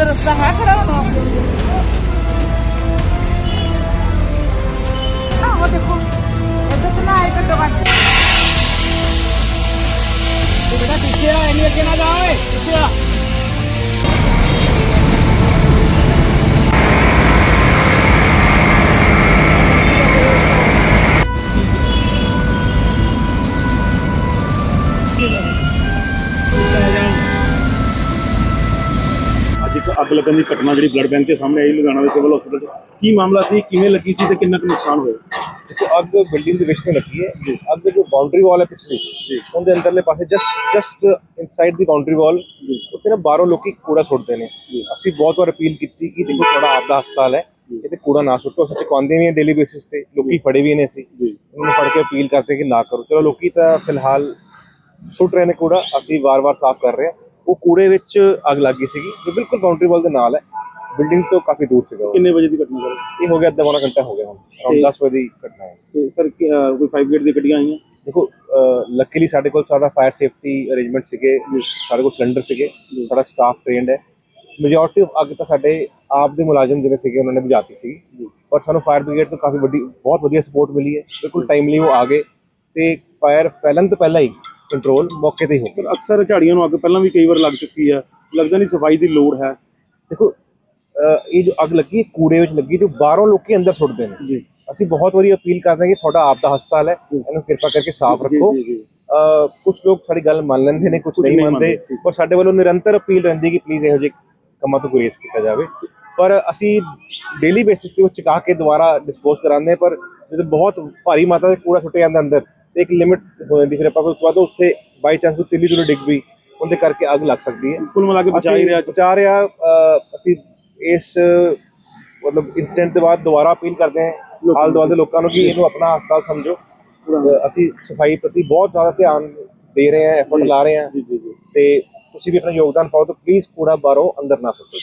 ਉਧਰ ਰਸਤਾ ਹੈ ਖੜਾ ਹੋਣਾ ਆਹ ਉਹ ਦੇਖੋ ਇੱਧਰ ਤਾਂ ਨਾ ਆਏ ਘੱਟੋ ਘੱਟ ਤੂੰ ਬੇਟਾ ਪਿੱਛੇ ਆ ਇੰਨੀ ਅੱਗੇ ਅੱਜ ਇੱਕ ਅੱਗ ਲੱਗਣ ਦੀ ਘਟਨਾ ਜਿਹੜੀ ਬਲੱਡ ਬੈਂਕ ਦੇ ਸਾਹਮਣੇ ਆਈ ਲੁਧਿਆਣਾ ਦੇ ਸਿਵਲ ਹਸਪੀਟਲ ਕੀ ਮਾਮਲਾ ਸੀ? ਕਿਵੇਂ ਲੱਗੀ ਸੀ ਤੇ ਕਿੰਨਾ ਕੁ ਨੁਕਸਾਨ ਹੋਇਆ? ਦੇਖੋ ਅੱਗ ਬਿਲਡਿੰਗ ਦੇ ਵਿੱਚ ਤੋਂ ਲੱਗੀ ਹੈ। ਅੱਗ ਜੋ ਬਾਉਂਡਰੀ ਵਾਲ ਹੈ ਪਿਛਲੀ ਉਹਦੇ ਅੰਦਰਲੇ ਪਾਸੇ ਜਸਟ ਜਸਟ ਇਨਸਾਈਡ ਦੀ ਬਾਉਂਡਰੀ ਵਾਲ ਉੱਥੇ ਨਾ ਬਾਹਰੋਂ ਲੋਕੀ ਕੂੜਾ ਸੁੱਟਦੇ ਨੇ। ਅਸੀਂ ਬਹੁਤ ਵਾਰ ਅਪੀਲ ਕੀਤੀ ਕਿ ਦੇਖੋ ਤੁਹਾਡਾ ਆਪ ਦਾ ਹਸਪਤਾਲ ਹੈ। ਇੱਥੇ ਕੂੜਾ ਨਾ ਸੁੱਟੋ। ਅਸੀਂ ਚੁਕਵਾਉਂਦੇ ਵੀ ਹਾਂ ਡੇਲੀ ਬੇਸਿਸ ਤੇ। ਲੋਕੀ ਫੜੇ ਵੀ ਨੇ ਅਸੀਂ। ਉਹਨਾਂ ਨੂੰ ਫੜ ਕੇ ਅਪੀਲ ਕਰਦੇ ਕਿ ਨਾ ਕਰੋ। ਚਲੋ ਲੋਕੀ ਤਾਂ ਫਿਲਹਾਲ ਸੁੱਟ ਰਹੇ ਨੇ ਕੂੜਾ। ਅਸੀਂ ਵਾਰ-ਵਾਰ ਸਾਫ਼ ਕਰ ਰਹੇ ਹਾਂ। ਉਹ ਕੂੜੇ ਵਿੱਚ ਅੱਗ ਲੱਗੀ ਸੀਗੀ ਜੋ ਬਿਲਕੁਲ ਬਾਉਂਡਰੀ ਵਾਲ ਦੇ ਨਾਲ ਹੈ। ਬਿਲਡਿੰਗ ਤੋਂ ਕਾਫੀ ਦੂਰ ਸੀਗਾ ਉਹ। ਕਿੰਨੇ ਵਜੇ ਦੀ ਘਟਨਾ ਸਰ? ਇਹ ਹੋ ਗਿਆ ਅੱਧਾ ਪੌਣਾ ਘੰਟਾ ਹੋ ਗਿਆ ਹੁਣ ਅਰਾਊਂਡ 10 ਵਜੇ ਦੀ ਘਟਨਾ ਹੈ। ਤੇ ਸਰ ਕੀ, ਅਹ, ਕੋਈ 5 ਗੇਟ ਦੀ ਗੱਡੀਆਂ ਆਈਆਂ? ਦੇਖੋ ਲੱਕੀਲੀ ਸਾਡੇ ਕੋਲ ਸਾਡਾ ਫਾਇਰ ਸੇਫਟੀ ਅਰੇਂਜਮੈਂਟ ਸੀਗੇ ਸਾਡੇ ਕੋਲ ਸਿਲੰਡਰ ਸੀਗੇ ਸਾਡਾ ਸਟਾਫ ਟ੍ਰੇਨਡ ਹੈ। ਮੈਜੋਰਟੀ ਆਫ ਅੱਗ ਤਾਂ ਸਾਡੇ ਆਪ ਦੇ ਮੁਲਾਜ਼ਮ ਜਿਹੜੇ ਸੀਗੇ ਉਹਨਾਂ ਨੇ ਬੁਝਾਤੀ ਸੀ ਪਰ ਸਾਨੂੰ ਫਾਇਰ ਬ੍ਰਿਗੇਡ ਤੋਂ ਕਾਫੀ ਵੱਡੀ ਬਹੁਤ ਵਧੀਆ ਸਪੋਰਟ ਮਿਲੀ ਹੈ। ਬਿਲਕੁਲ ਟਾਈਮਲੀ ਉਹ ਆ ਗਏ। ਤੇ ਫਾਇਰ ਫੈਲਣ ਤੋਂ ਪਹਿਲਾਂ ਹੀ ਕੰਟਰੋਲ ਮੌਕੇ ਤੇ ਹੀ ਹੋ। ਗਿਆ ਸਰ ਅਕਸਰ ਝਾੜੀਆਂ ਨੂੰ ਅੱਗ ਪਹਿਲਾਂ ਵੀ ਕਈ ਵਾਰ ਲੱਗ ਚੁੱਕੀ ਹੈ ਲੱਗਦਾ ਨਹੀਂ ਸਫ਼ਾਈ ਦੀ ਲੋੜ ਹੈ। ਦੇਖੋ ਅਹ ਇਹ ਜੋ ਅੱਗ ਲੱਗੀ ਕੂੜੇ ਵਿੱਚ ਲੱਗੀ ਜੋ ਬਾਹਰੋਂ ਲੋਕੀ ਅੰਦਰ ਸੁੱਟਦੇ ਨੇ। ਜੀ। ਅਸੀਂ ਬਹੁਤ ਵਾਰੀ ਅਪੀਲ ਕਰਦੇ ਹਾਂ ਕਿ ਤੁਹਾਡਾ ਆਪ ਦਾ ਹਸਪਤਾਲ ਹੈ। ਇਹਨੂੰ ਕਿਰਪਾ ਕਰਕੇ ਸਾਫ਼ ਰੱਖੋ। ਜੀ, ਜੀ। ਕੁਝ ਲੋਕ ਸਾਡੀ ਗੱਲ ਮੰਨ ਲੈਂਦੇ ਨੇ ਕੁਝ ਨਹੀਂ ਨਹੀਂ ਮੰਨਦੇ। ਮੰਨਦੇ। ਪਰ ਸਾਡੇ ਵੱਲੋਂ ਨਿਰੰਤਰ ਅਪੀਲ ਰਹਿੰਦੀ ਕਿ ਪਲੀਜ਼ ਇਹੋ ਜਿਹੇ ਕੰਮਾਂ ਤੋਂ ਗੁਰੇਜ਼ ਕੀਤਾ ਜਾਵੇ। ਪਰ ਅਸੀਂ ਡੇਲੀ ਬੇਸਿਸ ਤੇ ਉਹ ਚੁਕਾ ਕੇ ਦੁਬਾਰਾ ਡਿਸਪੋਜ਼ ਕਰਾਉਂਦੇ ਹਾਂ ਪਰ ਜਦੋਂ ਬਹੁਤ ਭਾਰੀ ਮਾਤਰਾ ਵਿੱਚ ਕੂੜਾ ਸੁੱਟਿਆ ਜਾਂਦਾ ਅੰਦਰ ਇੱਕ ਲਿਮਿਟ ਹੋ ਜਾਂਦੀ ਫਿਰ ਆਪਾਂ ਉਸ ਤੋਂ ਬਾਅਦ ਉੱਥੇ ਬਾਈ ਚਾਂਸ ਕੋਈ ਤਿੱਲੀ ਤੁਲੀ ਡਿੱਗ ਵੀ ਉਹਦੇ ਕਰਕੇ ਅੱਗ ਲੱਗ ਸਕਦੀ ਹੈ। ਕੁੱਲ ਮਿਲਾ ਕੇ ਬਚਾ ਹੀ ਰਿਹਾ ਬਚਾ ਰਿਹਾ ਅਸੀਂ ਇਸ ਮਤਲਬ ਇਨਸੀਡੈਂਟ ਦੇ ਬਾਅਦ ਦੁਬਾਰਾ ਅਪੀਲ ਕਰਦੇ ਹਾਂ ਹਾਲ ਦੁਆਲ ਦੇ ਲੋਕਾਂ ਨੂੰ ਕਿ ਇਹਨੂੰ ਆਪਣਾ ਹਸਪਤਾਲ ਸਮਝੋ। ਅਸੀਂ ਸਫ਼ਾਈ ਪ੍ਰਤੀ ਬਹੁਤ ਜ਼ਿਆਦਾ ਧਿਆਨ ਦੇ ਰਹੇ ਹਾਂ ਐਫਰਟ ਲਾ ਰਹੇ ਹਾਂ। ਤੇ ਤੁਸੀਂ ਵੀ ਆਪਣਾ ਯੋਗਦਾਨ ਪਾਓ ਤਾਂ ਪਲੀਜ਼ ਕੂੜਾ ਬਾਹਰੋਂ ਅੰਦਰ ਨਾ ਸੁੱਟੋ।